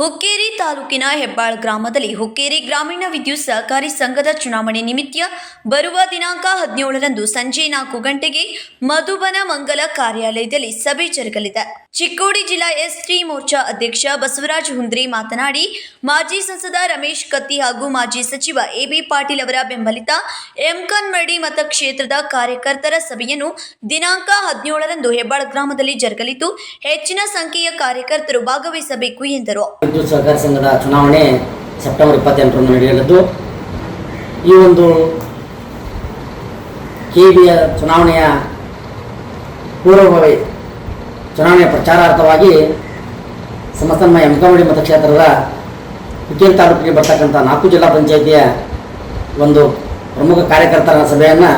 ಹುಕ್ಕೇರಿ ತಾಲೂಕಿನ ಹೆಬ್ಬಾಳ್ ಗ್ರಾಮದಲ್ಲಿ ಹುಕ್ಕೇರಿ ಗ್ರಾಮೀಣ ವಿದ್ಯುತ್ ಸಹಕಾರಿ ಸಂಘದ ಚುನಾವಣೆ ನಿಮಿತ್ತ ಬರುವ ದಿನಾಂಕ ಹದಿನೇಳರಂದು ಸಂಜೆ ನಾಲ್ಕು ಗಂಟೆಗೆ ಮಧುಬನ ಮಂಗಲ ಕಾರ್ಯಾಲಯದಲ್ಲಿ ಸಭೆ ಜರುಗಲಿದೆ. ಚಿಕ್ಕೋಡಿ ಜಿಲ್ಲಾ ಎಸ್ಟಿ ಮೋರ್ಚಾ ಅಧ್ಯಕ್ಷ ಬಸವರಾಜ್ ಹುಂದ್ರಿ ಮಾತನಾಡಿ, ಮಾಜಿ ಸಂಸದ ರಮೇಶ್ ಕತ್ತಿ ಹಾಗೂ ಮಾಜಿ ಸಚಿವ ಎಬಿ ಪಾಟೀಲ್ ಅವರ ಬೆಂಬಲಿತ ಎಂಕನ್ಮಡಿ ಮತಕ್ಷೇತ್ರದ ಕಾರ್ಯಕರ್ತರ ಸಭೆಯನ್ನು ದಿನಾಂಕ ಹದಿನೇಳರಂದು ಹೆಬ್ಬಾಳ್ ಗ್ರಾಮದಲ್ಲಿ ಜರುಗಲಿದ್ದು, ಹೆಚ್ಚಿನ ಸಂಖ್ಯೆಯ ಕಾರ್ಯಕರ್ತರು ಭಾಗವಹಿಸಬೇಕು ಎಂದರು. ವಿದ್ಯುತ್ ಸಹಕಾರ ಸಂಘದ ಚುನಾವಣೆ ಸೆಪ್ಟೆಂಬರ್ ಇಪ್ಪತ್ತೆಂಟರಂದು ನಡೆಯಲಿದ್ದು, ಈ ಒಂದು ಕೆ ಬಿಯ ಚುನಾವಣೆಯ ಪೂರ್ವಭಾವಿ ಚುನಾವಣೆಯ ಪ್ರಚಾರಾರ್ಥವಾಗಿ ಸಮಸ್ತಮ್ಮ ಯಮಕಮಡಿ ಮತಕ್ಷೇತ್ರದ ಹುಕ್ಕೇರಿ ತಾಲೂಕಿಗೆ ಬರ್ತಕ್ಕಂಥ ನಾಲ್ಕು ಜಿಲ್ಲಾ ಪಂಚಾಯಿತಿಯ ಒಂದು ಪ್ರಮುಖ ಕಾರ್ಯಕರ್ತರ ಸಭೆಯನ್ನು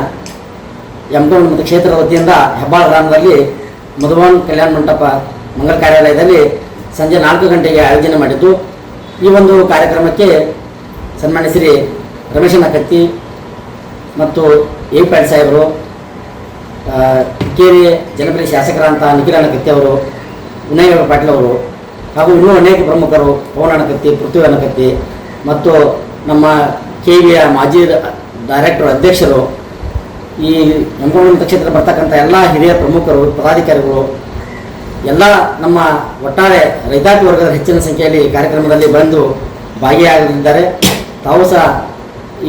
ಯಮಕಮಡಿ ಮತಕ್ಷೇತ್ರದ ವತಿಯಿಂದ ಹೆಬ್ಬಾಳ ಗ್ರಾಮದಲ್ಲಿ ಮಧುಬನ್ ಕಲ್ಯಾಣ ಮಂಟಪ ಮಂಗಲ ಕಾರ್ಯಾಲಯದಲ್ಲಿ ಸಂಜೆ ನಾಲ್ಕು ಗಂಟೆಗೆ ಆಯೋಜನೆ ಮಾಡಿದ್ದು. ಈ ಒಂದು ಕಾರ್ಯಕ್ರಮಕ್ಕೆ ಸನ್ಮಾನ್ಯ ಶ್ರೀ ರಮೇಶನ ಮತ್ತು ಎ ಪ್ಯಾಡ್ ಸಾಹೇಬರು ಹುಕ್ಕೇರಿ ಜನಪ್ರಿಯ ಶಾಸಕರಂತ ನಿಖಿಲಣ್ಣ ಕತ್ತಿ ಅವರು, ವಿನಯ್ ಪಾಟೀಲ್ ಅವರು ಹಾಗೂ ಇನ್ನೂ ಅನೇಕ ಪ್ರಮುಖರು ಪವನಣ್ಣ ಕತ್ತಿ ಪೃಥ್ವಿ ಕತ್ತಿ ಮತ್ತು ನಮ್ಮ ಕೆ ವಿಯ ಮಾಜಿ ಡೈರೆಕ್ಟರ್ ಅಧ್ಯಕ್ಷರು ಈ ಎಂಪವರ್ಮೆಂಟ್ ಕ್ಷೇತ್ರ ಬರ್ತಕ್ಕಂಥ ಎಲ್ಲ ಹಿರಿಯ ಪ್ರಮುಖರು, ಪದಾಧಿಕಾರಿಗಳು ಎಲ್ಲ ನಮ್ಮ ಒಟ್ಟಾರೆ ರೈತಾಪಿ ವರ್ಗದ ಹೆಚ್ಚಿನ ಸಂಖ್ಯೆಯಲ್ಲಿ ಕಾರ್ಯಕ್ರಮದಲ್ಲಿ ಬಂದು ಭಾಗಿಯಾಗಲಿದ್ದಾರೆ ತಾವು ಸಹ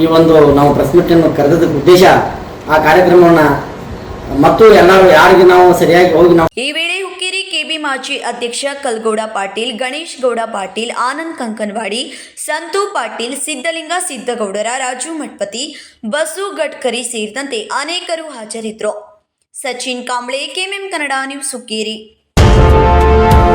ಈ ಒಂದು ನಾವು ಪ್ರೆಸ್ ಮೀಟನ್ನು ಉದ್ದೇಶ ಆ ಕಾರ್ಯಕ್ರಮವನ್ನು ಮತ್ತು ಎಲ್ಲರೂ ಯಾರಿಗೆ ನಾವು ಸರಿಯಾಗಿ ಹೋಗಿ ನಾವು ಈ ವೇಳೆ ಹುಕ್ಕೇರಿ ಕೆಬಿ ಮಾಜಿ ಅಧ್ಯಕ್ಷ ಕಲ್ಗೌಡ ಪಾಟೀಲ್, ಗಣೇಶ್ ಗೌಡ ಪಾಟೀಲ್, ಆನಂದ್ ಕಂಕನವಾಡಿ, ಸಂತು ಪಾಟೀಲ್ ಸಿದ್ದಲಿಂಗ ಸಿದ್ದಗೌಡರ ರಾಜು ಮಠಪತಿ, ಬಸು ಗಡ್ಕರಿ ಸೇರಿದಂತೆ ಅನೇಕರು ಹಾಜರಿದ್ದರು. Sachin Kamble, KMM Kannada news Hukkeri. Thank you.